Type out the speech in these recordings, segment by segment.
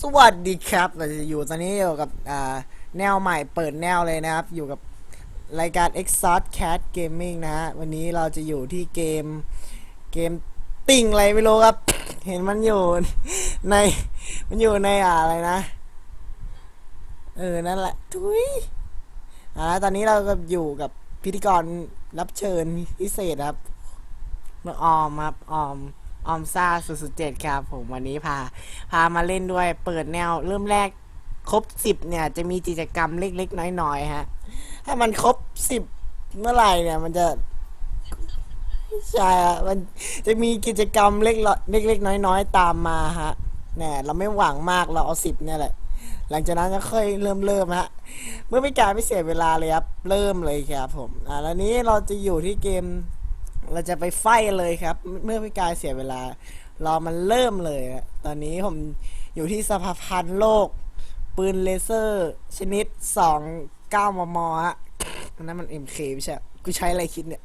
สวัสดีครับ เราจะอยู่ตอนนี้อยู่กับแนวใหม่เปิดแนวเลยนะครับ อยู่กับรายการ Exhaust Cat Gaming นะฮะ วันนี้เราจะอยู่ที่เกมเกมติ่งอะไรไม่รู้ครับ เห็นมันอยู่ในมันอยู่ในอ่าอะไรนะ เออ นั่นแหละ ทุยอ่าตอนนี้เราก็อยู่กับพิธีกรรับเชิญพิเศษครับน้องออมครับออม ออมซ่าสุดเจ็ดครับผมวันนี้พา พามาเล่นด้วยเปิดแนวเริ่มแรกครบสิบเนี่ย จะมีกิจกรรมเล็กๆ น้อยๆฮะ ถ้ามันครบสิบเมื่อไหร่เนี่ย มันจะใช่ฮะมันจะมีกิจกรรมเล็กๆเล็กๆน้อยๆตามมาฮะแน่เราไม่หวังมากเราเอาสิบเนี่ยแหละ หลังจากนั้นก็ค่อยเริ่มเริ่มฮะ เมื่อไม่การไม่เสียเวลาเลยครับ เริ่มเลยครับผม อ่าแล้วนี้เราจะอยู่ที่เกม เราจะไปไฟเลยครับ เมื่อไม่การเสียเวลา รอมันเริ่มเลยอะตอนนี้ผมอยู่ที่สภาพันธ์โลก ปืนเลเซอร์ ชนิด 2 9มมฮะอันนั้นมัน MK ไม่ใช่กูใช้อะไรคิดเนี่ย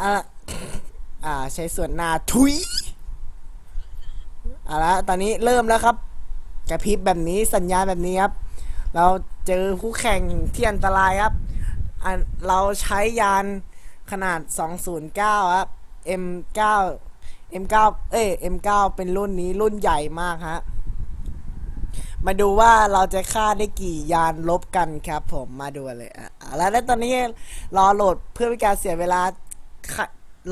อ่าอ่าใช้ส่วนหน้าทุยเอาละตอนนี้เริ่มแล้วครับ กระพริบแบบนี้สัญญาณแบบนี้ครับ เราเจอคู่แข่งที่อันตรายครับอันเราใช้ยาน ขนาด 209 ครับ M9 M9 เอ้ย M9 เป็นรุ่นนี้รุ่นใหญ่มากฮะ มาดูว่าเราจะฆ่าได้กี่ยานลบกันครับผมมาดูเลยอะแล้วตอนนี้รอโหลดเพื่อเป็นการเสียเวลา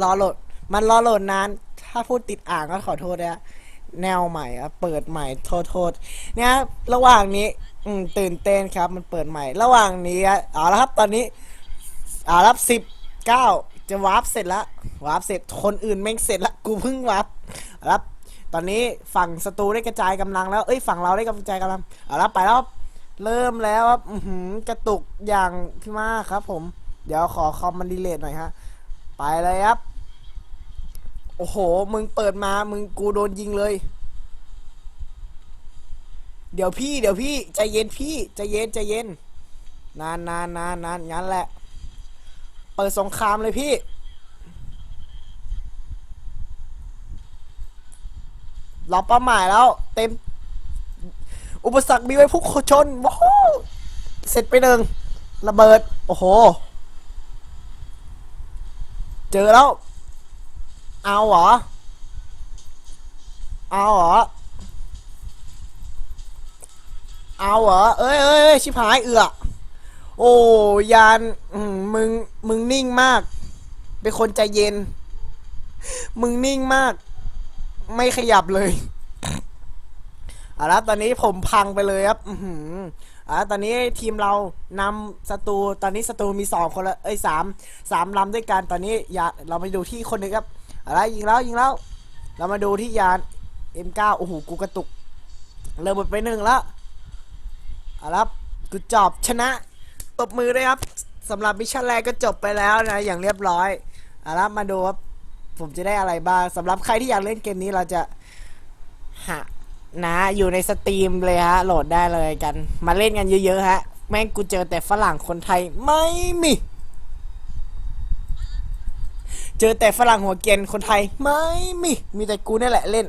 รอโหลด มันรอโหลดนาน ถ้าพูดติดอ่างก็ขอโทษนะแนวใหม่อะเปิดใหม่โทษโทษเนี่ยระหว่างนี้ อืมตื่นเต้นครับ มันเปิดใหม่ ระหว่างนี้อะเอาละครับตอนนี้เอาละสิบ เก้าจะวาร์ปเสร็จแล้ววาร์ปเสร็จคนอื่นแม่งเสร็จละกูเพิ่งวาร์ปอาละครับ ตอนนี้ฝั่งศัตรูได้กระจายกำลังแล้วเอ้ยฝั่งเราได้กระจายกำลังเอาละไปแล้วครับเริ่มแล้วครับอืกระตุกอย่างพี่มากครับ ผม เดี๋ยวขอคอมมันดีเลทหน่อยฮะ ไปเลยครับ โอ้โห มึงเปิดมา มึงกูโดนยิงเลย เดี๋ยวพี่ เดี๋ยวพี่ใจเย็นพี่ใจเย็นใจเย็น นานนานนานนานงั้นแหละ เปิดสงครามเลยพี่ เราเป้าหมายแล้ว เต็ม อุปสรรคมีไว้พุ่งชนว้าวเสร็จไปหนึ่งระเบิด โอ้โห เจอแล้ว เอาเหรอ เอาเหรอ เอาเหรอ เอ้ยเอ้ยเอ้ยชิบหายเอือ โอ้ยานมึงมึงนิ่งมาก เป็นคนใจเย็น มึงนิ่งมาก ไม่ขยับเลยเอาละตอนนี้ผมพังไปเลยครับ อืออ่าตอนนี้ทีมเรานำศัตรูตอนนี้ศัตรูมีสองคนละเอ้ยสามสามลำด้วยกันตอนนี้อย่าเรามาดูที่คนหนึ่งครับเอาละยิงแล้วยิงแล้ว เรามาดูที่ยาน M9 โอ้โหกูกระตุก เริ่มหมดไปหนึ่งแล้วเอาละครับกูจอบชนะ ตบมือด้วยครับสำหรับมิชชั่นแรกก็จบไปแล้วนะ อย่างเรียบร้อยเอาละมาดูครับผมจะได้อะไรบ้างสำหรับใครที่อยากเล่นเกมนี้เราจะหานะอยู่ในสตรีมเลยฮะ โหลดได้เลยกัน มาเล่นกันเยอะๆฮะ แม่งกูเจอแต่ฝรั่งคนไทยไม่มี เจอแต่ฝรั่งหัวเกรียนคนไทยไม่มี มีแต่กูนี่แหละเล่น